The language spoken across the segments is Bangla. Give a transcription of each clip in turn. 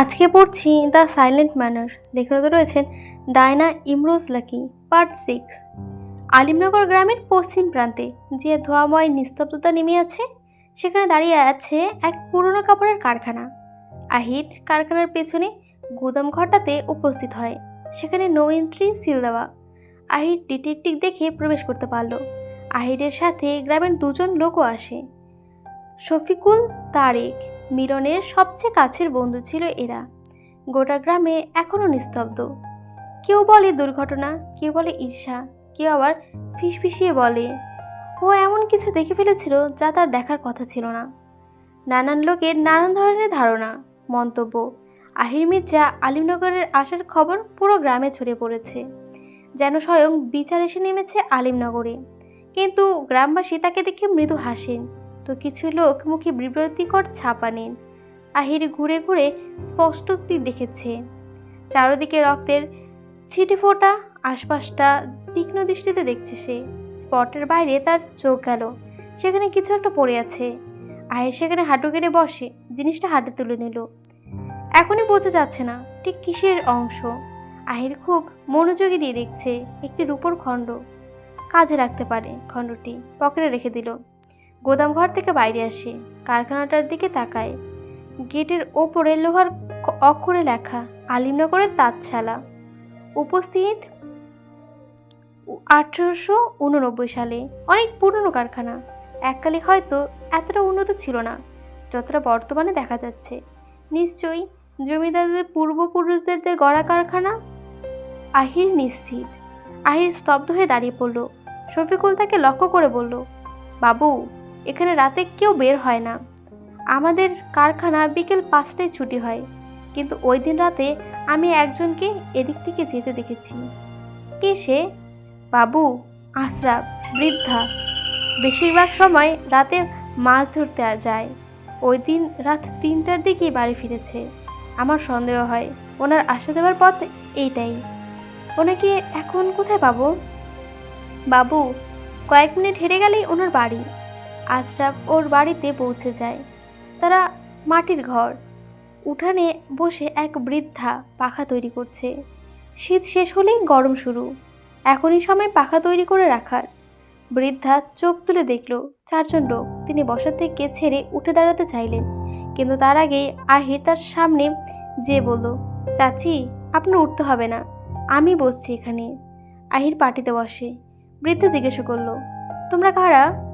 আজকে পড়ছি দ্য সাইলেন্ট ম্যানার। লেখক রয়েছেন Diana Imroz Lucky, part six. Alimnagar গ্রামের পশ্চিম প্রান্তে যে ধোয়াময় নিস্তব্ধতা নেমে আছে, সেখানে দাঁড়িয়ে আছে এক পুরনো কাপড়ের কারখানা। আহির কারখানার পেছনে গুদাম ঘরটাতে উপস্থিত হয়। সেখানে নো এন্ট্রি সিল দেওয়া আহির ডিটেকটিভ দেখে প্রবেশ করতে পারল। আহিরের সাথে গ্রামের দুজন লোকও আসে। শফিকুল তারেক। মিলনের সবচেয়ে কাছের বন্ধু ছিল এরা। গোটা গ্রামে এখনও নিস্তব্ধ। কেউ বলে দুর্ঘটনা, কেউ বলে ঈর্ষা, কেউ আবার ফিসফিসিয়ে বলে। ও এমন কিছু দেখে ফেলেছিল যা তার দেখার কথা ছিল না। নানান লোকের নানান ধরনের ধারণা, মন্তব্য। আহির মির্জা আলিমনগরের আসার খবর পুরো গ্রামে ছড়িয়ে পড়েছে। যেন স্বয়ং বিচার এসে নেমেছে আলিমনগরে। কিন্তু গ্রামবাসী তাকে দেখে মৃদু হাসেন। তো কিছু লোক মুখে বিব্রতিকর ছাপা নেন। আহির ঘুরে ঘুরে স্পষ্টোক্তি দেখেছে। চারদিকে রক্তের ছিটে ফোটা আশপাশটা তীক্ষ্ণ দৃষ্টিতে দেখছে সে। স্পটের বাইরে তার চোখ গেল। সেখানে কিছু একটা পড়ে আছে। আহির সেখানে হাঁটু কেটে বসে, জিনিসটা হাতে তুলে নিল। এখনই বোঝা যাচ্ছে না, ঠিক কিসের অংশ। আহির খুব মনোযোগী দিয়ে দেখছে, একটি রূপর খণ্ড। কাজে লাগতে পারে খণ্ডটি, পকেটে রেখে দিল। গোদাম ঘর থেকে বাইরে আসে। কারখানাটার দিকে তাকায় গেটের ওপরে লোহার অক্ষরে লেখা আলিমনগরের তাঁতশালা। উপস্থিত আঠেরোশো উননব্বই সালে। অনেক পুরনো কারখানা। এককালে হয়তো এতটা উন্নত ছিল না, যতটা বর্তমানে দেখা যাচ্ছে। নিশ্চয়ই জমিদারদের পূর্বপুরুষদের গড়া কারখানা? আহির নিশ্চিত। আহির স্তব্ধ হয়ে দাঁড়িয়ে পড়ল। শফিকুল তাকে লক্ষ্য করে বলল, বাবু এখানে রাতে কেউ বের হয় না। আমাদের কারখানা বিকেল পাঁচটায় ছুটি হয়, কিন্তু ওই দিন রাতে আমি একজনকে এদিক থেকে যেতে দেখেছি। কে সে? বাবু, আশরাফ, বৃদ্ধা। বেশিরভাগ সময় রাতে মাছ ধরতে যায়। ওই দিন রাত তিনটার দিকেই বাড়ি ফিরেছে। আমার সন্দেহ হয় ওনার আসা যাওয়ার পথ এইটাই। ওনাকে এখন কোথায় পাবো? বাবু, কয়েক মিনিট হেরে গেলেই ওনার বাড়ি। আশরাফ ওর বাড়িতে পৌঁছে যায়। তারা মাটির ঘর। উঠানে বসে এক বৃদ্ধা পাখা তৈরি করছে। শীত শেষ হলেই গরম শুরু। এখনই সময় পাখা তৈরি করে রাখার। বৃদ্ধা চোখ তুলে দেখল, চারজন লোক তিনি বসা থেকে ছেড়ে উঠে দাঁড়াতে চাইলেন। কিন্তু তার আগেই আহির তার সামনে যে বলল, চাচি, আপনার উঠতে হবে না। আমি বসছি এখানে। আহির পার্টিতে বসে। বৃদ্ধা জিজ্ঞাসা করল, তোমরা কারা?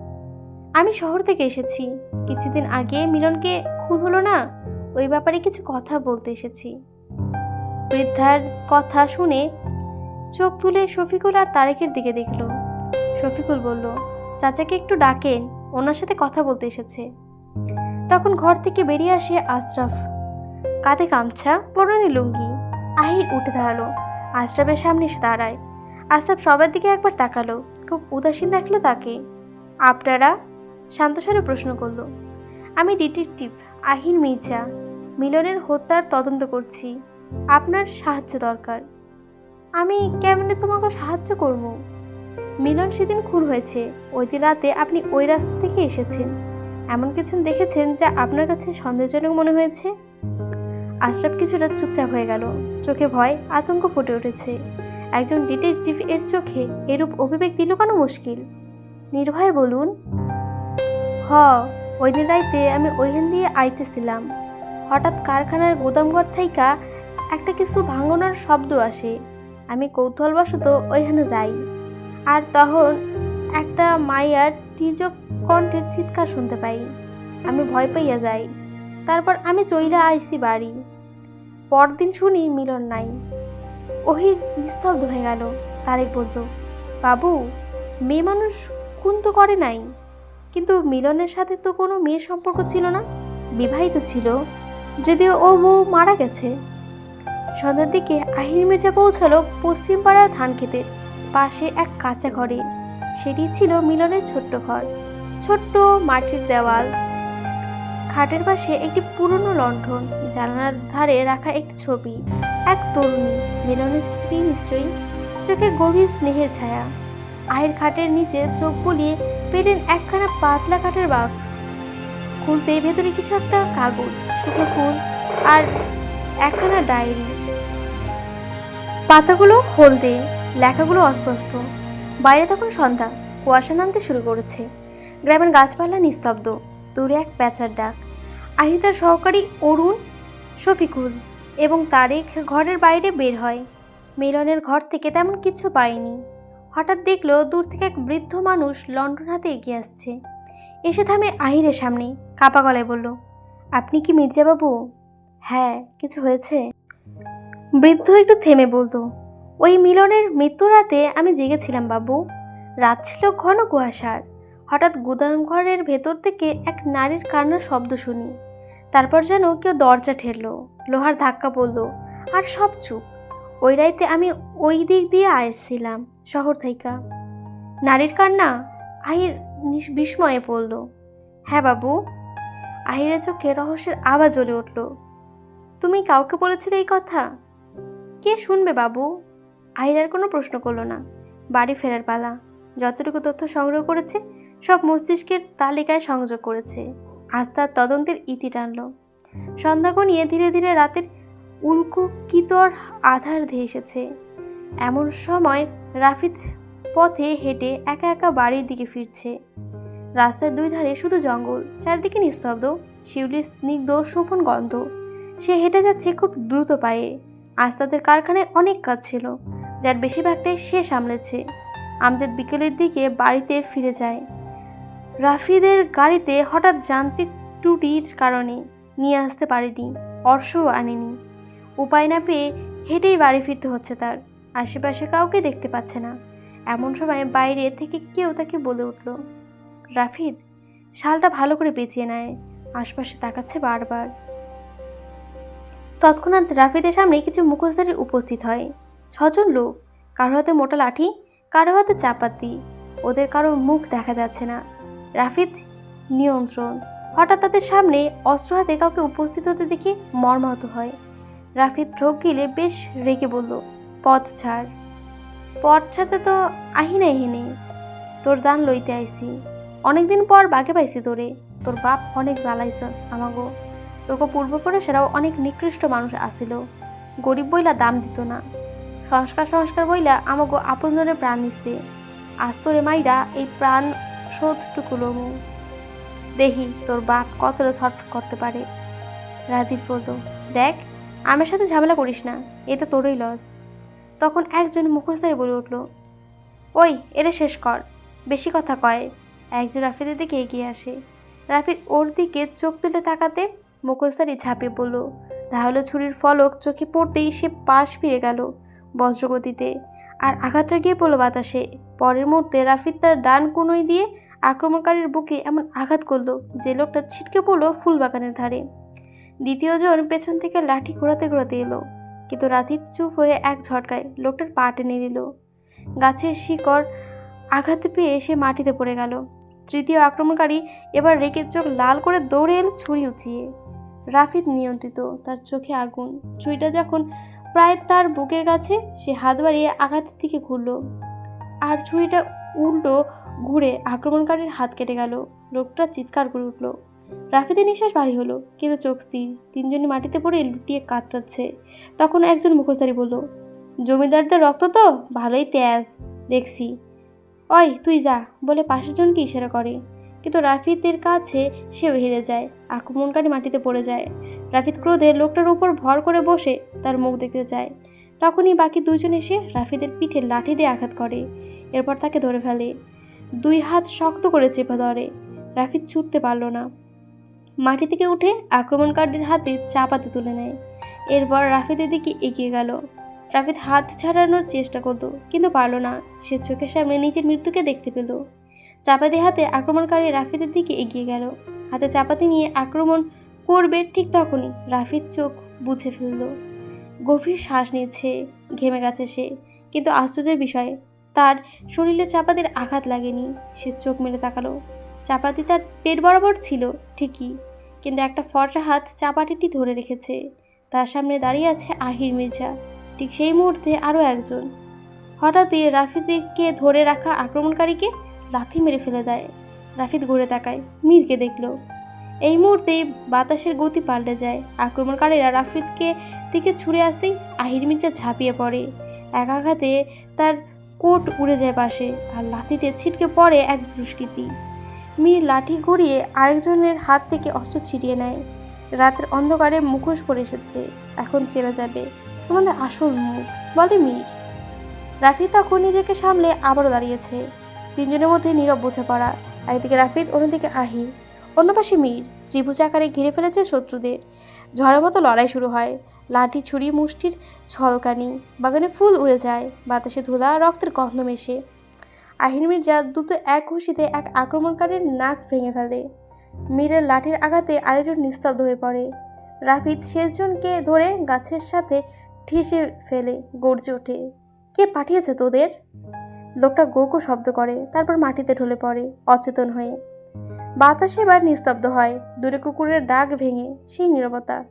আমি শহর থেকে এসেছি। কিছুদিন আগে মিলনকে খুন হলো না? ওই ব্যাপারে কিছু কথা বলতে এসেছি। বৃদ্ধার কথা শুনে চোখ তুলে শফিকুল আর তারেকের দিকে দেখল। শফিকুল বলল, চাচাকে একটু ডাকেন, ওনার সাথে কথা বলতে এসেছে। তখন ঘর থেকে বেরিয়ে আসে আশরাফ। কাঁধে গামছা, পরনে লুঙ্গি। আহির উঠে দাঁড়াল। আশরাফের সামনে এসে দাঁড়ায়। আশরাফ সবার দিকে একবার তাকালো। খুব উদাসীন দেখল তাকে। আপনারা শান্তস্বরে প্রশ্ন করল, আমি ডিটেকটিভ আহিন মির্জা। মিলনের হত্যার তদন্ত করছি। আপনার সাহায্য দরকার। আমি কেমনে তোমাকে সাহায্য করব? মিলন সেদিন খুন হয়েছে। ওই দিন রাতে আপনি ওই রাস্তা থেকে এসেছেন। এমন কিছু দেখেছেন যা আপনার কাছে সন্দেহজনক মনে হয়েছে? আশরাফ কিছুটা চুপচাপ হয়ে গেল। চোখে ভয়, আতঙ্ক ফুটে উঠেছে। একজন ডিটেকটিভ এর চোখে এরূপ অভিবেক দিল কেন মুশকিল। নির্ভয়ে বলুন হ, ওই দিন রাইতে আমি ওইখান দিয়ে আইতেছিলাম। হঠাৎ কারখানার গোদামঘর থাইকা একটা কিছু ভাঙনের শব্দ আসে। আমি কৌতূহলবশত ওইখানে যাই। আর তখন একটা মায়ার তীর্যক কণ্ঠের চিৎকার শুনতে পাই। আমি ভয় পাইয়া যাই। তারপর আমি চইলা আইসি বাড়ি। পরদিন শুনি মিলন নাই। ওহির নিস্তব্ধ হয়ে গেল, তারেক বলল, বাবু, মেয়ে মানুষ খুন তো করে নাই? কিন্তু মিলনের সাথে তো কোনো মেয়ের সম্পর্ক ছিল না। বিবাহিত ছিল। যদিও ও বউ মারা গেছে। সন্ধ্যার দিকে আহির মির্জা পৌঁছালো পশ্চিম পাড়ার ধান খেতে। পাশে এক কাঁচা ঘরে। সেটি ছিল মিলনের ছোট্ট ঘর। ছোট্ট মাটির দেওয়াল। খাটের পাশে একটি পুরনো লণ্ঠন। জানালার ধারে রাখা একটি ছবি। এক তরুণী। মিলনের স্ত্রী নিশ্চয়ই। চোখে গভীর স্নেহের ছায়া। আহির খাটের নিচে চোখ বুলিয়ে পেলেন একখানা পাতলা কাঠের বাক্স। খুলতে ভেতরে কিছু একটা কাগজ, শুকনো ফুল আর একখানা ডায়েরি। পাতাগুলো হলদে, লেখাগুলো অস্পষ্ট। বাইরে তখন সন্ধ্যা, কুয়াশা নামতে শুরু করেছে। গ্রামের গাছপালা নিস্তব্ধ, দূরে এক প্যাঁচার ডাক। আহিতার সহকারী অরুণ শফিকুল এবং তারেক ঘরের বাইরে বের হয়। মিলনের ঘর থেকে তেমন কিছু পায়নি হঠাৎ দেখল দূর থেকে এক বৃদ্ধ মানুষ লন্ডন হাতে এগিয়ে আসছে। এসে থামে আহিরের সামনে, কাপা গলায় বলল, আপনি কি মির্জাবাবু? হ্যাঁ কিছু হয়েছে? বৃদ্ধ একটু থেমে বলতো ওই মিলনের মৃত্যু রাতে আমি জেগেছিলাম বাবু। রাত ছিল ঘন কুয়াশার। হঠাৎ গুদাম ঘরের ভেতর থেকে এক নারীর কান্নার শব্দ শুনি। তারপর যেন কেউ দরজা ঠেললো, লোহার ধাক্কা পড়ল, আর সব চুপ। ওই রাইতে আমি ওই দিক দিয়ে আসছিলাম শহর থেকে নারীর কান্না আহির বিস্ময়ে পড়ল। হ্যাঁ বাবু, আহিরের চোখে রহস্যের আওয়াজ জ্বলে উঠল। তুমি কাউকে বলেছিলে এই কথা? কে শুনবে বাবু? আহির আর কোনো প্রশ্ন করল না। বাড়ি ফেরার পালা। যতটুকু তথ্য সংগ্রহ করেছে, সব মস্তিষ্কের তালিকায় সংযোগ করেছে। আজ তার তদন্তের ইতি টানল। সন্ধ্যা গনিয়ে ধীরে ধীরে রাতের উল্কুকিতর আধার ধেয়ে এসেছে। এমন সময় রাফিদ পথে হেঁটে একা একা বাড়ির দিকে ফিরছে। রাস্তার দুই ধারে শুধু জঙ্গল, চারদিকে নিস্তব্ধ, শিউলির স্নিগ্ধ শোভন গন্ধ। সে হেঁটে যাচ্ছে খুব দ্রুত পায়ে। আজ তাদের কারখানায় অনেক কাজ ছিল, যার বেশিরভাগটাই সে সামলেছে। আমজাদ বিকেলের দিকে বাড়িতে ফিরে যায়। রাফিদের গাড়িতে হঠাৎ যান্ত্রিক ত্রুটির কারণে নিয়ে আসতে পারেনি, অর্শও আনেনি। উপায় না পেয়ে হেঁটেই বাড়ি ফিরতে হচ্ছে তার। আশেপাশে কাউকে দেখতে পাচ্ছে না। এমন সময় বাইরে থেকে কেউ তাকে বলে উঠল, রাফিদ, শালটা ভালো করে পেঁচিয়ে নেয়। আশপাশে তাকাচ্ছে বারবার। তৎক্ষণাৎ রাফিদের সামনে কিছু মুখোশধারী উপস্থিত হয়। ছজন লোক, কারও হাতে মোটা লাঠি, কারও হাতে চাপাতি, ওদের কারও মুখ দেখা যাচ্ছে না। রাফিদ নিয়ন্ত্রণ। হঠাৎ তাদের সামনে অস্ত্র হাতে কাউকে উপস্থিত হতে দেখে মর্মাহত হয়। রাফিদ ঢোক গিলে বেশ রেগে বলল, পথ ছাড়। পথ ছাড়তে তো আহি নাই হেনে তোর দান লইতে আইছি। অনেকদিন পর বাগে পাইছি তোরে। তোর বাপ অনেক জ্বালাইছ আমাগো। তোকে পূর্বপুরুষেরাও অনেক নিকৃষ্ট মানুষ আসিল গরিব বইলা দাম দিত না। সংস্কার সংস্কার বইলা আমাগো আপনজনের প্রাণ নিচ্ছে আজ তোরে মাইরা এই প্রাণ শোধটুকু লমু। দেখি তোর বাপ কতটা ছটফট করতে পারে। রাজীব দেখ আমার সাথে ঝামেলা করিস না, এটা তোরই লস তখন একজন মুখোশধারী বলে উঠল, ওই, এটা শেষ কর। বেশি কথা কয়। একজন রাফিদের দিকে এগিয়ে আসে। রাফিদ ওর দিকে চোখ তুলে তাকাতে মুখোশধারী ঝাঁপে পড়ল। তাহলে ছুরির ফলক চোখে পড়তেই সে পাশ ফিরে গেল বজ্রগতিতে। আর আঘাতটা গিয়ে পড়ল বাতাসে। পরের মুহূর্তে রাফিদ তার ডান কোনোই দিয়ে আক্রমণকারীর বুকে এমন আঘাত করল যে লোকটা ছিটকে পড়ল ফুলবাগানের ধারে। দ্বিতীয়জন পেছন থেকে লাঠি ঘোরাতে ঘোরাতে এলো। কিন্তু রাধিব চুপ হয়ে এক ঝটকায় লোকটার পা টেনে নিল। গাছের শিকড় আঘাত পেয়ে সে মাটিতে পড়ে গেল। তৃতীয় আক্রমণকারী এবার রেকের চোখ লাল করে দৌড়ে এল ছুরি উঁচিয়ে। রাফিদ নিয়ন্ত্রিত, তার চোখে আগুন। ছুরিটা যখন প্রায় তার বুকের কাছে, সে হাত বাড়িয়ে আঘাতের দিকে ঘুরল। আর ছুরিটা উল্টো ঘুরে আক্রমণকারীর হাত কেটে গেল। লোকটা চিৎকার করে উঠল। রাফিদের নিঃশ্বাস ভারী হলো, কিন্তু চোখ স্থির। তিনজনই মাটিতে পড়ে লুটিয়ে কাতরাচ্ছে। তখন একজন মুখোশধারী বলল, জমিদারদের রক্ত তো? ভালোই তেজ, দেখছি। ওই, তুই যা। বলে পাশের জনকে ইশারা করে। কিন্তু রাফিদের কাছে সেও হেরে যায়, আক্রমণকারী মাটিতে পড়ে যায়। রাফিদ ক্রোধে লোকটার উপর ভর করে বসে তার মুখ দেখতে যায়। তখনই বাকি দুজন এসে রাফিদের পিঠে লাঠি দিয়ে আঘাত করে। এরপর তাকে ধরে ফেলে। দুই হাত শক্ত করে চেপে ধরে। রাফিদ ছুটতে পারল না। মাটি থেকে উঠে আক্রমণকারীর হাতে চাপাতে তুলে নেয়। এরপর রাফিদের দিকে এগিয়ে গেল। রাফিদ হাত ছাড়ানোর চেষ্টা করল কিন্তু পারল না। সে চোখের সামনে নিজের মৃত্যুকে দেখতে পেল। চাপাতি হাতে আক্রমণকারী রাফিদের দিকে এগিয়ে গেল। হাতে চাপাতি নিয়ে আক্রমণ করবে ঠিক তখনই রাফিদ চোখ বুঝে ফেলল। গভীর শ্বাস নিচ্ছে, ঘেমে গেছে সে। কিন্তু আশ্চর্যের বিষয়, তার শরীরে চাপাতির আঘাত লাগেনি। সে চোখ মেলে তাকালো। চাপাতি তার পেট বরাবর ছিল, ঠিকই, কিন্তু একটা ফর্সা হাত চাপাটিটি ধরে রেখেছে। তার সামনে দাঁড়িয়ে আছে আহির মির্জা, ঠিক সেই মুহূর্তে আরও একজন। হঠাৎই রাফিদকে ধরে রাখা আক্রমণকারীকে লাথি মেরে ফেলে দেয়। রাফিদ ঘুরে তাকায়, মীরকে দেখল। এই মুহূর্তেই বাতাসের গতি পাল্টে যায়। আক্রমণকারীরা রাফিদকে দিকে ছুড়ে আসতেই আহির মির্জা ঝাঁপিয়ে পড়ে। এক আঘাতে তার কোট উড়ে যায় পাশে, আর লাথিতে ছিটকে পড়ে এক দুষ্কৃতী। মীর লাঠি ঘুরিয়ে আরেকজনের হাত থেকে অস্ত্র ছিটিয়ে নেয়। রাতের অন্ধকারে মুখোশ পরে এসেছে। এখন চেনা যাবে। তোমাদের আসল মুখ। বলে মীর। রাফি তখন নিজেকে সামলে আবারও দাঁড়িয়েছে। তিনজনের মধ্যে নীরব বোঝাপড়া। একদিকে রাফিদ, অন্যদিকে আহি অন্য পাশে মীর। ত্রিভুজ আকারে ঘিরে ফেলেছে শত্রুদের। ঝড়ের মতো লড়াই শুরু হয়। লাঠি ছুরি, মুষ্টির ছলকানি। বাগানে ফুল উড়ে যায়। বাতাসে ধুলা, রক্তের গন্ধ মেশে। আহির মির্জা দ্রুত এক ঘুষিতে এক আক্রমণকারীর নাক ভেঙে ফেলে। মীরের লাঠির আঘাতে আরেকজন নিস্তব্ধ হয়ে পড়ে। রাফিদ শেষজনকে ধরে গাছের সাথে ঠেসে ফেলে, গর্জে ওঠে। কে পাঠিয়েছে তোদের? লোকটা গোকো শব্দ করে, তারপর মাটিতে ঢলে পড়ে, অচেতন হয়ে। বাতাসে এবার নিস্তব্ধ হয়, দূরে কুকুরের ডাক ভেঙে, সেই নিরবতা।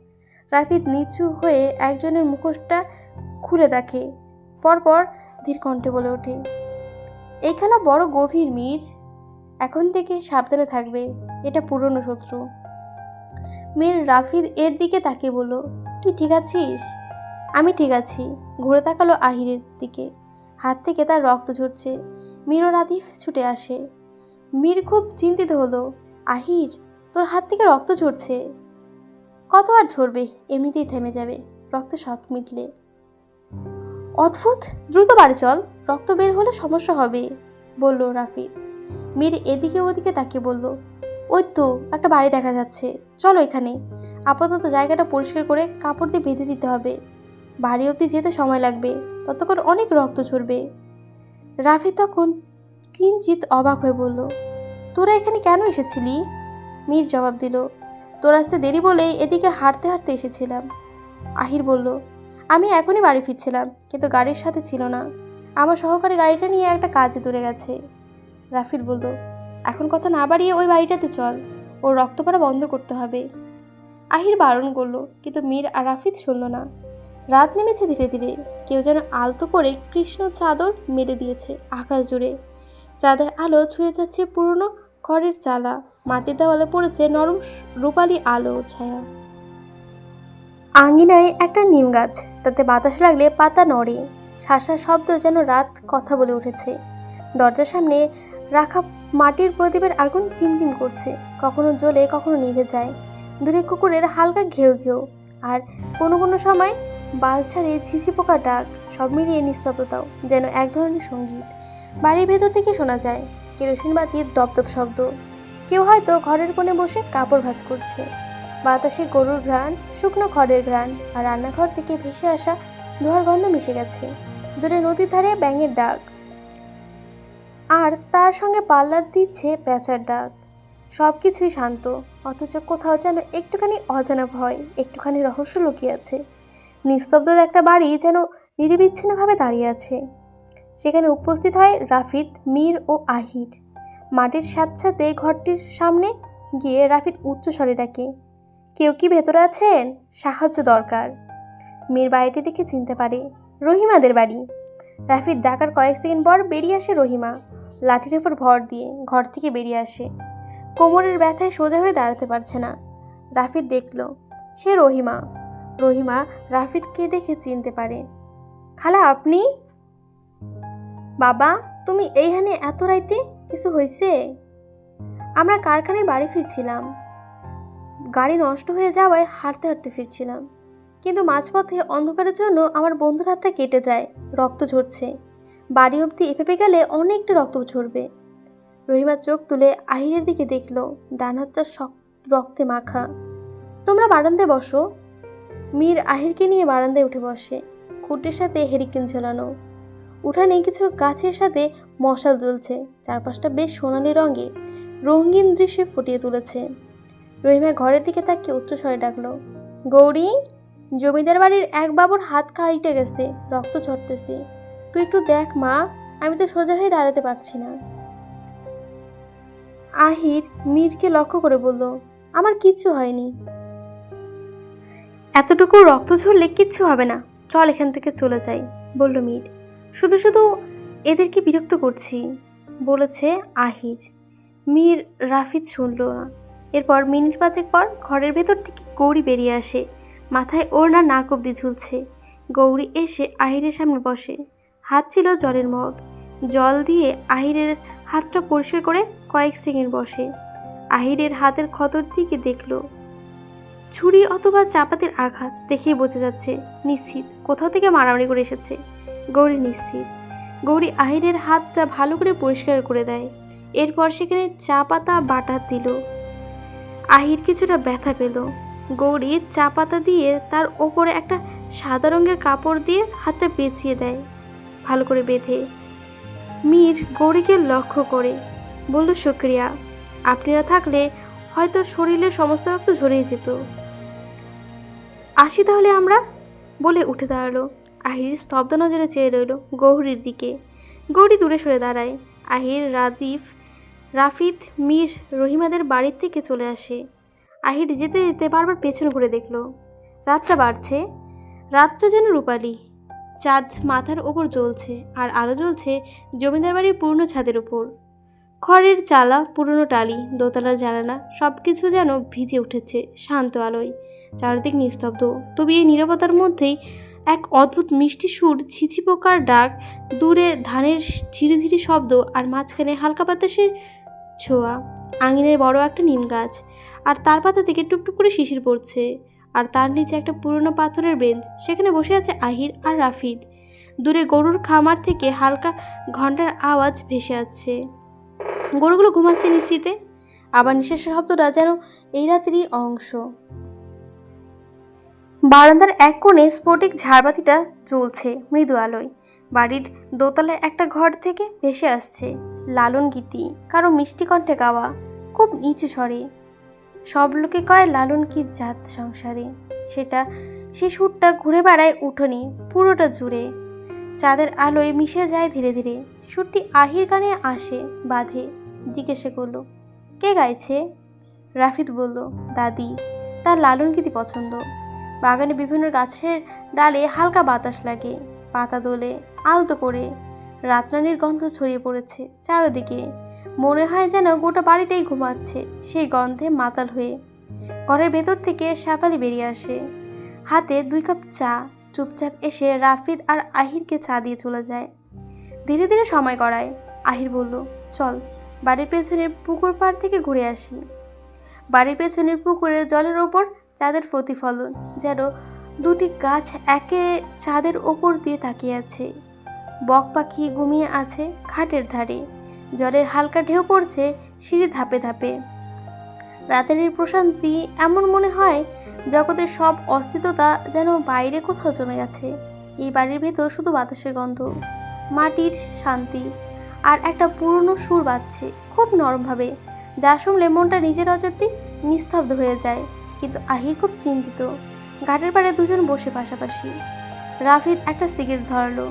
রাফিদ নিচু হয়ে একজনের মুখোশটা খুলে দেখে, পরপর ধীর কণ্ঠে বলে ওঠে এই খেলা বড় গভীর মীর। এখন থেকে সাবধানে থাকবে, এটা পুরনো শত্রু। মীর রাফিদ এর দিকে তাকিয়ে বলল, তুই ঠিক আছিস? আমি ঠিক আছি। ঘুরে তাকালো আহিরের দিকে। হাত থেকে তার রক্ত ঝরছে। মীর ও রাদিফ ছুটে আসে। মীর খুব চিন্তিত হলো, আহির, তোর হাত থেকে রক্ত ঝরছে? কত আর ঝরবে? এমনিতেই থেমে যাবে। রক্তে শখ মিটলে। অদ্ভুত, দ্রুত বাড়ি চল, রক্ত বের হলে সমস্যা হবে, বলল রাফিদ মীর এদিকে ওদিকে তাকিয়ে বলল, ওই তো, একটা বাড়ি দেখা যাচ্ছে, চলো এখানে। আপাতত জায়গাটা পরিষ্কার করে কাপড় দিয়ে বেঁধে দিতে হবে। বাড়ি অবধি যেতে সময় লাগবে, ততক্ষণ অনেক রক্ত ঝরবে। রাফি তখন কিঞ্চিত অবাক হয়ে বলল, তোরা এখানে কেন এসেছিলি? মীর জবাব দিল, তোর আসতে দেরি বলেই এদিকে হাঁটতে হাঁটতে এসেছিলাম। আহির বলল আমি এখনই বাড়ি ফিরছিলাম, কিন্তু গাড়ির সাথে ছিল না। আমার সহকারী গাড়িটা নিয়ে একটা কাজে দূরে গেছে। রাফির বলল, এখন কথা না বাড়িয়ে ওই বাড়িটাতে চল, ওর রক্ত পড়া বন্ধ করতে হবে। আহির বারণ করল, কিন্তু মীর আর রাফিদ শুনল না। রাত নেমেছে ধীরে ধীরে, কেউ যেন আলতো করে কৃষ্ণ চাদর মেরে দিয়েছে আকাশ জুড়ে। চাঁদের আলো ছুঁয়ে যাচ্ছে পুরনো খড়ের চালা, মাটির দেওয়ালে পড়েছে নরম রূপালি আলো ছায়া। আঙ্গিনায় একটা নিম গাছ, তাতে বাতাস লাগলে পাতা নড়ে। শাসা শব্দ যেন রাত কথা বলে উঠেছে। দরজার সামনে রাখা মাটির প্রদীপের আগুন টিমটিম করছে। কখনো জ্বলে, কখনো নিভে যায়। দূরে কুকুরের হালকা ঘেউ ঘেউ। আর কোনো কোনো সময় বাস ছাড়িয়ে ঝিঝি পোকা ডাক, সব মিলিয়ে নিস্তব্ধতাও, যেন এক ধরনের সংগীত। বাড়ির ভেতর থেকে শোনা যায়, কেরোসিন বাতির দপদপ শব্দ। কেউ হয়তো ঘরের কোণে বসে কাপড় ভাঁজ করছে। বাতাসে গরুর ঘ্রাণ, শুকনো খড়ের ঘ্রাণ আর রান্নাঘর থেকে ভেসে আসা ধোয়ার গন্ধ মিশে গেছে। দূরে নদীর ধারে ব্যাঙের ডাক। আর তার সঙ্গে পাল্লা দিচ্ছে পেঁচার ডাক। সব কিছুই শান্ত, অথচ কোথাও যেন একটুখানি অজানা ভয়, একটুখানি রহস্য লুকিয়ে আছে। নিস্তব্ধ একটা বাড়ি যেন নিরবিচ্ছিন্নভাবে দাঁড়িয়ে আছে। সেখানে উপস্থিত হয় রাফিদ মীর ও আহির। মাটির সাথে ঘরটির সামনে গিয়ে রাফিদ উচ্চস্বরে ডাকে। কেউ কি ভেতরে আছেন? সাহায্য দরকার। মেয়ের বাড়িটি দেখে চিনতে পারে। রহিমাদের বাড়ি। রাফির ডাকার কয়েক সেকেন্ড পর বেরিয়ে আসে রহিমা। লাঠির উপর ভর দিয়ে ঘর থেকে বেরিয়ে আসে। কোমরের ব্যথায় সোজা হয়ে দাঁড়াতে পারছে না। রাফিদ দেখল, সে রহিমা। রহিমা রাফিদকে দেখে চিনতে পারে। খালা, আপনি? বাবা, তুমি এইখানে এত রাইতে? কিছু হয়েছে আমরা কারখানায় বাড়ি ফিরছিলাম। গাড়ি নষ্ট হয়ে যাওয়ায় হাঁটতে হাঁটতে ফিরছিলাম। কিন্তু মাঝপথে অন্ধকারের জন্য আমার বন্ধুর হাতটা কেটে যায়, রক্ত ঝরছে। বাড়ি অবধি এফেপে গেলে অনেকটা রক্ত ঝরবে। রহিমা চোখ তুলে আহিরের দিকে দেখল, ডান হাতটা রক্তে মাখা। তোমরা বারান্দায় বসো। মীর আহিরকে নিয়ে বারান্দায় উঠে বসে, খুঁটির সাথে হেরিকেন ঝোলানো। উঠানে কিছু গাছের সাথে মশাল জ্বলছে, চারপাশটা বেশ সোনালি রঙে রঙিন দৃশ্যে ফুটিয়ে তুলেছে। রহিমা ঘরের দিকে তাকিয়ে উচ্চস্বরে ডাকলো, গৌরী, জমিদার বাড়ির এক বাবুর হাত কাইটে গেছে, রক্ত ঝরতেছে। তুই একটু দেখ মা, আমি তো সোজা হয়ে দাঁড়াতে পারছি না। আহির মীরকে লক্ষ্য করে বলল, আমার কিচ্ছু হয়নি। এতটুকু রক্ত ঝরলে কিচ্ছু হবে না, চল এখান থেকে চলে যাই, বলল মীর। শুধু শুধু এদেরকে বিরক্ত করছি, বলেছে আহির। মীর রাফিদ শুনল না। এরপর মিনিট পাঁচেক পর ঘরের ভেতর থেকে গৌরী বেরিয়ে আসে। মাথায় ওড়না নাক অব্দি ঝুলছে। গৌরী এসে আহিরের সামনে বসে। হাত ছিল জলের মগ। জল দিয়ে আহিরের হাতটা পরিষ্কার করে কয়েক সেকেন্ড বসে। আহিরের হাতের ক্ষতর দিকে দেখল। ছুরি অথবা চাপাতির আঘাত দেখেই বোঝা যাচ্ছে নিশ্চিত কোথাও থেকে মারামারি করে এসেছে। গৌরী নিশ্চিত। গৌরী আহিরের হাতটা ভালো করে পরিষ্কার করে দেয়। এরপর সেখানে চা পাতা বাটা দিল। আহির কিছুটা ব্যথা পেল। গৌরী চা পাতা দিয়ে তার ওপরে একটা সাদা রঙের কাপড় দিয়ে হাতটা পেঁচিয়ে দেয়, ভালো করে বেঁধে। মীর গৌরীকে লক্ষ্য করে, বলল, শুক্রিয়া, আপনারা থাকলে হয়তো শরীরের সমস্ত রক্ত ঝরিয়ে যেত। আসি তাহলে আমরা? বলে উঠে দাঁড়াল। আহির স্তব্ধ নজরে চেয়ে রইল গৌরীর দিকে। গৌরী দূরে সরে দাঁড়ায়। আহির রাদিফ রাফিদ মীর, রহিমাদের বাড়ির থেকে চলে আসে। আহির যেতে যেতে বারবার পেছন ঘুরে দেখল। রাতটা বাড়ছে। রাতটা যেন রূপালি। চাঁদ মাথার ওপর জ্বলছে আর আলো জ্বলছে জমিদার বাড়ির পূর্ণ ছাদের উপর খড়ের চালা, পুরনো টালি, দোতলার জানালা সব কিছু যেন ভিজে উঠেছে শান্ত আলোয়। চারদিক নিস্তব্ধ। তবে এই নীরবতার মধ্যেই এক অদ্ভুত মিষ্টি সুর ছিছি পোকার ডাক, দূরে ধানের ঝিরিঝিরি শব্দ আর মাঝখানে হালকা বাতাসের ছোঁয়া, আঙিনের বড় একটা নিম গাছ, আর তার পাতা থেকে টুকটুক করে শিশির পড়ছে, আর তার নিচে একটা পুরনো পাথরের বেঞ্চ, সেখানে বসে আছে আহির আর রাফিদ। দূরে গরুর খামার থেকে হালকা ঘণ্টার আওয়াজ ভেসে আসছে। গরুগুলো ঘুমাচ্ছে নিশ্চিতে? আবার নিঃশ্বাসের শব্দটা যেন এই রাতেরই অংশ। বারান্দার এক কোণে স্ফটিক ঝাড়বাতিটা চলছে মৃদু আলোয়। বাড়ির দোতলায় একটা ঘর থেকে ভেসে আসছে। লালন গীতি, কারও মিষ্টি কণ্ঠে গাওয়া, খুব নিচু স্বরে। সব লোকে কয় লালন কি জাত সংসারে। সেটা সে সুরটা ঘুরে বেড়ায় উঠোনি, পুরোটা জুড়ে। চাঁদের আলোয় মিশে যায় ধীরে ধীরে। সুরটি আহির গানে আসে, বাঁধে, জিজ্ঞেসে করল, কে গাইছে? রাফিদ বলল, দাদি, তার লালন গীতি পছন্দ। বাগানে বিভিন্ন গাছের ডালে হালকা বাতাস লাগে, পাতা দোলে, আলতো করে। রাতরানির গন্ধ ছড়িয়ে পড়েছে চারদিকে। মনে হয় যেন গোটা বাড়িটাই ঘুমাচ্ছে। সেই গন্ধে মাতাল হয়ে ঘরের ভেতর থেকে শেফালি বেরিয়ে আসে। হাতে দুই কাপ চা। চুপচাপ এসে রাফিদ আর আহিরকে চা দিয়ে চলে যায়। ধীরে ধীরে সময় করায় আহির বলল, চল, বাড়ির পেছনের পুকুর পাড় থেকে ঘুরে আসি। বাড়ির পেছনের পুকুরের জলের ওপর চাঁদের প্রতিফলন যেন দুটি গাছ একে চাঁদের ওপর দিয়ে তাকিয়ে আছে। বক পাখি ঘুমিয়ে আছে ঘাটের ধারে। জলের হালকা ঢেউ পড়ছে সিঁড়ি ধাপে ধাপে। রাতের এই প্রশান্তি এমন মনে হয় জগতের সব অস্তিত্বতা যেন বাইরে কোথাও জমে গেছে। এই বাড়ির ভেতর শুধু বাতাসের গন্ধ, মাটির শান্তি আর একটা পুরনো সুর বাজছে খুব নরমভাবে, যা শুনলে মনটা নিজের অজাতি নিস্তব্ধ হয়ে যায়। কিন্তু আহির খুব চিন্তিত, ঘাটের পাড়ে দুজন বসে পাশাপাশি। রাফিদ একটা সিগারেট ধরালো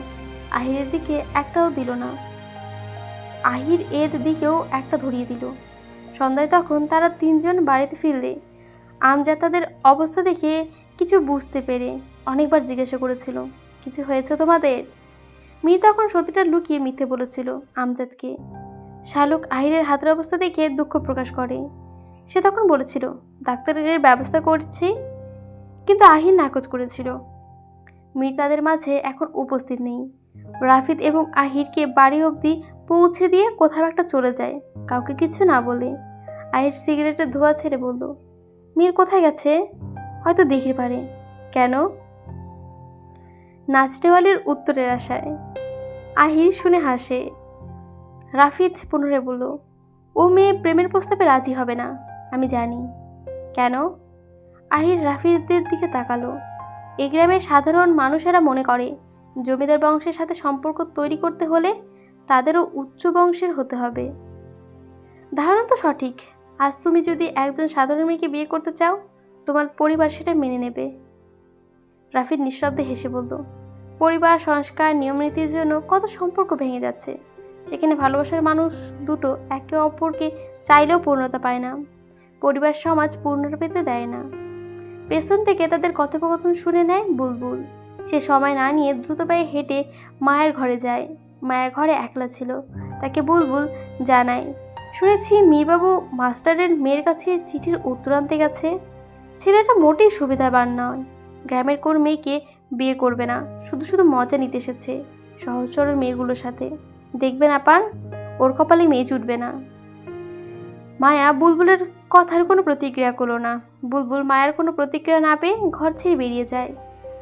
আহিরের দিকে একটাও দিল না। আহির এর দিকেও একটা ধরিয়ে দিল। সন্ধ্যায় তখন তারা তিনজন বাড়িতে ফিরলে। আমজাদ তাদের অবস্থা দেখে কিছু বুঝতে পেরে অনেকবার জিজ্ঞাসা করেছিল, কিছু হয়েছে তোমাদের? মীর তখন সতীটা লুকিয়ে মিথ্যে বলেছিল আমজাদকে। শালুক আহিরের হাতের অবস্থা দেখে দুঃখ প্রকাশ করে। সে তখন বলেছিল, ডাক্তারের ব্যবস্থা করছি। কিন্তু আহির নাকচ করেছিল। মীর তাদের মাঝে এখন উপস্থিত নেই। রাফিদ এবং আহিরকে বাড়ি অবধি পৌঁছে দিয়ে কোথাও একটা চলে যায়, কাউকে কিছু না বলে। আহির সিগারেটের ধোয়া ছেড়ে বলল, মীর কোথায় গেছে? হয়তো দেখির পারে। কেন? নাচনেওয়ালের উত্তরের আশায় আহির শুনে হাসে। রাফিদ পুনরে বলল, ও মেয়ে প্রেমের প্রস্তাবে রাজি হবে না, আমি জানি। কেন? আহির রাফিদের দিকে তাকালো। এই গ্রামের সাধারণ মানুষেরা মনে করে জমিদার বংশের সাথে সম্পর্ক তৈরি করতে হলে তাদেরও উচ্চ বংশের হতে হবে। ধারণা তো সঠিক। আজ তুমি যদি একজন সাধারণ মেয়েকে বিয়ে করতে চাও, তোমার পরিবার সেটা মেনে নেবে। রাফিদ নিঃশব্দে হেসে বলল, পরিবার, সংস্কার, নিয়মনীতির জন্য কত সম্পর্ক ভেঙে যাচ্ছে। সেখানে ভালোবাসার মানুষ দুটো একে অপরকে চাইলেও পূর্ণতা পায় না। পরিবার সমাজ পূর্ণতা পেতে দেয় না। পেছন থেকে তাদের কথোপকথন শুনে নেয় বুলবুল। সে সময় না নিয়ে দ্রুত পায়ে হেঁটে মায়ের ঘরে যায়। মায়ের ঘরে একলা ছিল। তাকে বুলবুল জানায়, শুনেছি মীরবাবু মাস্টারের মেয়ের কাছে চিঠির উত্তর আনতে গেছে। ছেলেটা মোটেই সুবিধাবান নয়। গ্রামের কোন মেয়েকে বিয়ে করবে না। শুধু শুধু মজা নিতে এসেছে সহজ সরল মেয়েগুলোর সাথে। দেখবেন আপান ওর কপালে মেয়ে জুটবে না। মায়া বুলবুলের কথার কোনো প্রতিক্রিয়া করল না। বুলবুল মায়ের কোনো প্রতিক্রিয়া না পেয়ে ঘর ছেড়ে বেরিয়ে যায়।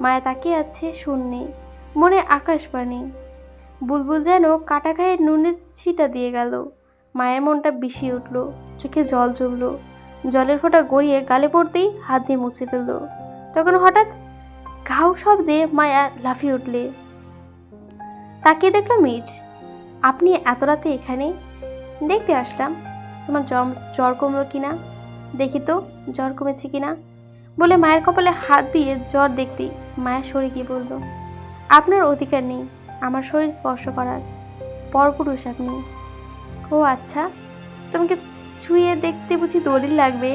মায়া তাকিয়ে আছে শূন্যে। মনে আকাশবাণী বুলবুল যেন কাটা খায়ের নুনের ছিটা দিয়ে গেল। মায়ের মনটা বিষিয়ে উঠল, চোখে জল জমল। জলের ফোঁটা গড়িয়ে গালে পড়তেই হাত দিয়ে মুছে ফেলল। তখন হঠাৎ ঘাউ শব্দে মায়া লাফিয়ে উঠলে। তাকিয়ে দেখল মিট আপনি এত রাতে এখানে? দেখতে আসলাম। তোমার জ্বর জ্বর কমলো কি না দেখি তো, জ্বর কমেছে কি না বলে মায়ের কপালে হাত দিয়ে জ্বর দেখতেই মায়ের শরীর গিয়ে বলল, আপনার অধিকার নেই, আমার শরীর স্পর্শ করার। পরপুরুষ আপনি। ও আচ্ছা তোমাকে ছুঁয়ে দেখতে বুঝি দলিল লাগবে?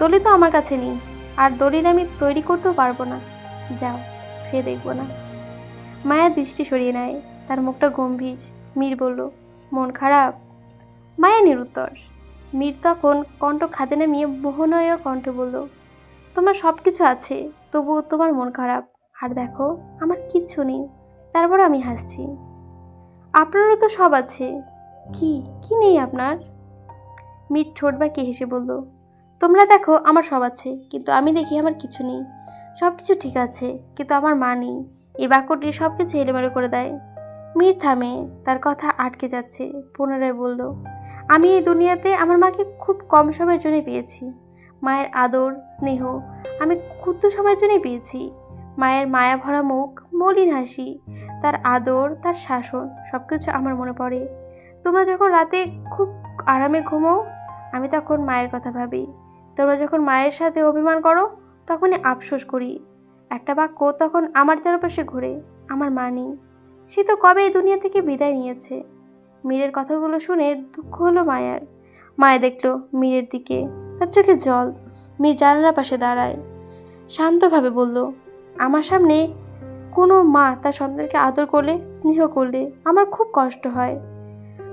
দলিল তো আমার কাছে নেই, আর দলিল আমি তৈরি করতেও পারব না। যাও, সে দেখব না। মায়া দৃষ্টি সরিয়ে নেয়, তার মুখটা গম্ভীর। মীর বলল, মন খারাপ? মায়া নিরুত্তর। মীর তখন কণ্ঠ খাতে নামিয়ে মোহনয় কণ্ঠ বলল তোমার সব কিছু আছে, তবুও তোমার মন খারাপ। আর দেখো, আমার কিচ্ছু নেই। তারপর আমি হাসছি। আপনারও তো সব আছে। কি কি নেই আপনার? মিট ঠোঁট বা কে হেসে বলল, তোমরা দেখো, আমার সব আছে, কিন্তু আমি দেখি আমার কিছু নেই। সব কিছু ঠিক আছে, কিন্তু আমার মা নেই। এই বাক্যটি সব কিছু এলোমেলো করে দেয়। মীর থামে, তার কথা আটকে যাচ্ছে। পুনরায় বলল, আমি এই দুনিয়াতে আমার মাকে খুব কম সময়ের জন্যই পেয়েছি। মায়ের আদর, স্নেহ আমি ক্ষুদ্র সময়ের জন্যই পেয়েছি। মায়ের মায়া ভরা মুখ, মলিন হাসি, তার আদর, তার শাসন সব কিছু আমার মনে পড়ে। তোমরা যখন রাতে খুব আরামে ঘুমো আমি তখন মায়ের কথা ভাবি। তোমরা যখন মায়ের সাথে অভিমান করো, তখনই আফসোস করি। একটা বাক্য তখন আমার চারপাশে ঘুরে, আমার মা নেই। সে তো কবে এই দুনিয়া থেকে বিদায় নিয়েছে? মীরের কথাগুলো শুনে দুঃখ হলো মায়ার। মায়া দেখল মীরের দিকে। তার চোখে জল। মীর জানালার পাশে দাঁড়ায়। শান্তভাবে বলল, আমার সামনে কোনো মা তার সন্তানকে আদর করলে, স্নেহ করলে আমার খুব কষ্ট হয়।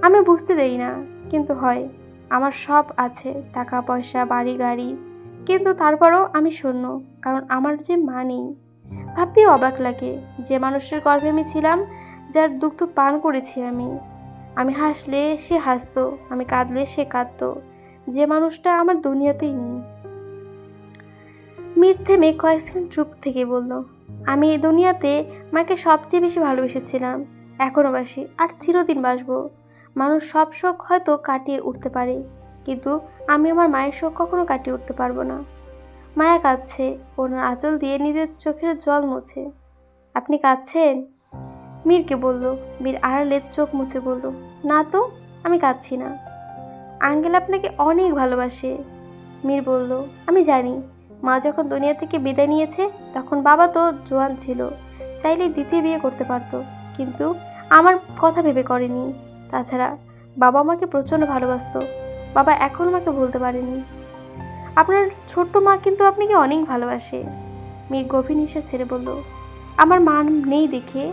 আমি বুঝতে দেই না, কিন্তু হয়। আমার সব আছে, টাকা, পয়সা, বাড়ি, গাড়ি। কিন্তু তারপরও আমি শূন্য, কারণ আমার যে মা নেই। ভাবতেই অবাক লাগে যে মানুষের গর্ভে আমি ছিলাম, যার দুগ্ধ পান করেছি আমি। আমি হাসলে সে হাসতো, আমি কাঁদলে সে কাঁদতো। যে মানুষটা আমার দুনিয়াতেই নেই। মীর থেমে কয়েক সেকেন্ড চুপ থেকে বলল, আমি এই দুনিয়াতে মাকে সবচেয়ে বেশি ভালোবেসেছিলাম। এখনও বাসি, আর চিরদিন বাসবো। মানুষ সব শোক হয়তো কাটিয়ে উঠতে পারে, কিন্তু আমি আমার মায়ের শোক কখনো কাটিয়ে উঠতে পারব না। মায়া কাঁদছে, ওনার আঁচল দিয়ে নিজের চোখের জল মুছে। আপনি কাঁদছেন? মীরকে বলল, মীর আড়ালে চোখ মুছে বলল, না তো, আমি কাঁদছি না। আঙ্কেল আপনাকে অনেক ভালোবাসে। মীর বলল, আমি জানি, মা যখন দুনিয়া থেকে বিদায় নিয়েছে, তখন বাবা তো জোয়ান ছিল চাইলে দ্বিতীয় বিয়ে করতে পারতো। কিন্তু আমার কথা ভেবে করেনি। তাছাড়া বাবা আমাকে প্রচণ্ড ভালোবাসতো। বাবা এখন আমাকে ভুলতে পারেনি। আপনার ছোট্ট মা কিন্তু আপনাকে অনেক ভালোবাসে। মীর গভীর নিঃশ্বাস ছেড়ে বলল, আমার মা নেই দেখে।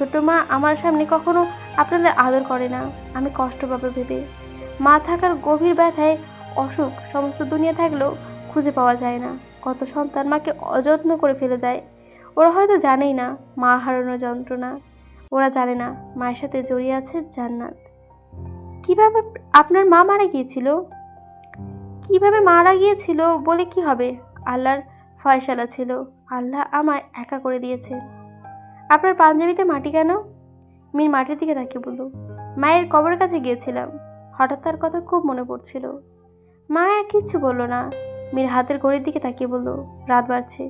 ছোট মা আমার সামনে কখনো আপনাদের আদর করে না, আমি কষ্ট পাবো ভেবে। মা থাকার গভীর ব্যথায় অসুখ, সমস্ত দুনিয়া থাকলেও খুঁজে পাওয়া যায় না। কত সন্তান মাকে অযত্ন করে ফেলে দেয়। ওরা হয়তো জানেই না মা হারানোর যন্ত্রণা। ওরা জানে না মায়ের সাথে জড়িয়ে আছে জান্নাত। কীভাবে আপনার মা মারা গিয়েছিল? কীভাবে মারা গিয়েছিল বলে কি হবে? আল্লাহর ফয়সালা ছিল। আল্লাহ আমায় একা করে দিয়েছে আপনার পাঞ্জাবিতে মাটি কেন? মীর মাটির দিকে তাকিয়ে বলল, মায়ের কবরের কাছে গিয়েছিলাম। হঠাৎ তার কথা খুব মনে পড়ছিল। মা কিচ্ছু বলল না। মীর হাতের ঘড়ির দিকে তাকিয়ে বলল, রাত বাড়ছে।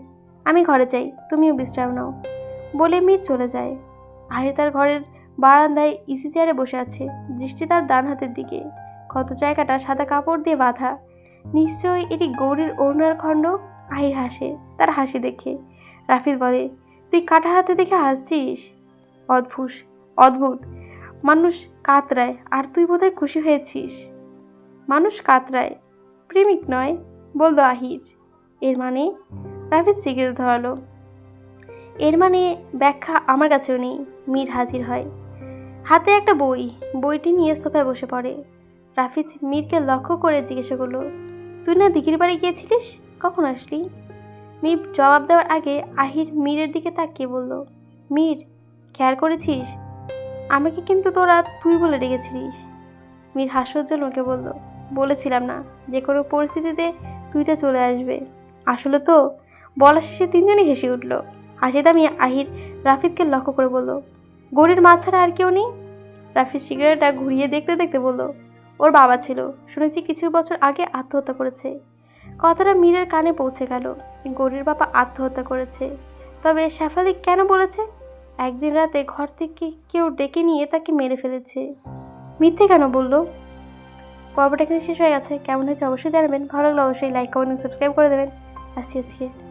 আমি ঘরে যাই, তুমিও বিশ্রাম নাও। বলে মীর চলে যায়। আহির তার ঘরের বারান্দায় ইসি চেয়ারে বসে আছে। দৃষ্টি তার ডান হাতের দিকে। কত জায়গাটা সাদা কাপড় দিয়ে বাঁধা। নিশ্চয়ই এটি গৌরীর অরুণার খণ্ড? আহির হাসে, তার হাসি দেখে। রাফিদ বলে তুই কাটা হাতে দেখে হাসছিস? অদ্ভুত অদ্ভুত। মানুষ কাতরায়, আর তুই বোধহয় খুশি হয়েছিস। মানুষ কাতরায়, প্রেমিক নয়, বলল আহির। এর মানে? রাফিদ সিগারেট ধরালো। এর মানে ব্যাখ্যা আমার কাছেও নেই, মীর হাজির হয়। হাতে একটা বই, বইটি নিয়ে সোফায় বসে পড়ে। রাফিজ মীরকে লক্ষ্য করে জিজ্ঞাসা করল, তুই না দিঘির বাড়ি গিয়েছিলিস? কখন আসলি? মীর জবাব দেওয়ার আগে আহির মীরের দিকে তাকিয়ে বলল, মীর, খেয়াল করেছিস? আমাকে কিন্তু তোরা তুই বলে ডেকেছিলিস। মীর হাস্যোজ্জ্বল মুখে বলল, বলেছিলাম না, যে কোনো পরিস্থিতিতে তুইটা চলে আসবে। আসলে তো বলা শেষে তিনজনই হেসে উঠল। হাসি দামিয়ে আহির, রাফিদকে লক্ষ্য করে বলল গড়ির মা ছাড়া আর কেউ নেই? রাফিদ সিগারেটটা ঘুরিয়ে দেখতে দেখতে বলল, ওর বাবা ছিল। শুনেছি কিছু বছর আগে আত্মহত্যা করেছে। কথাটা মীরের কানে পৌঁছে গেল। গরির বাবা আত্মহত্যা করেছে। তবে শেফালি কেন বলেছে? একদিন রাতে ঘর থেকে কেউ ডেকে নিয়ে তাকে মেরে ফেলেছে। মিথ্যে কেন বলল? পর্বটা এখানে শেষ হয়ে গেছে। কেমন হয়েছে অবশ্যই জানাবেন। ভালো লাগলে অবশ্যই লাইক কমেন্ট সাবস্ক্রাইব করে দেবেন। আসছি আজকে।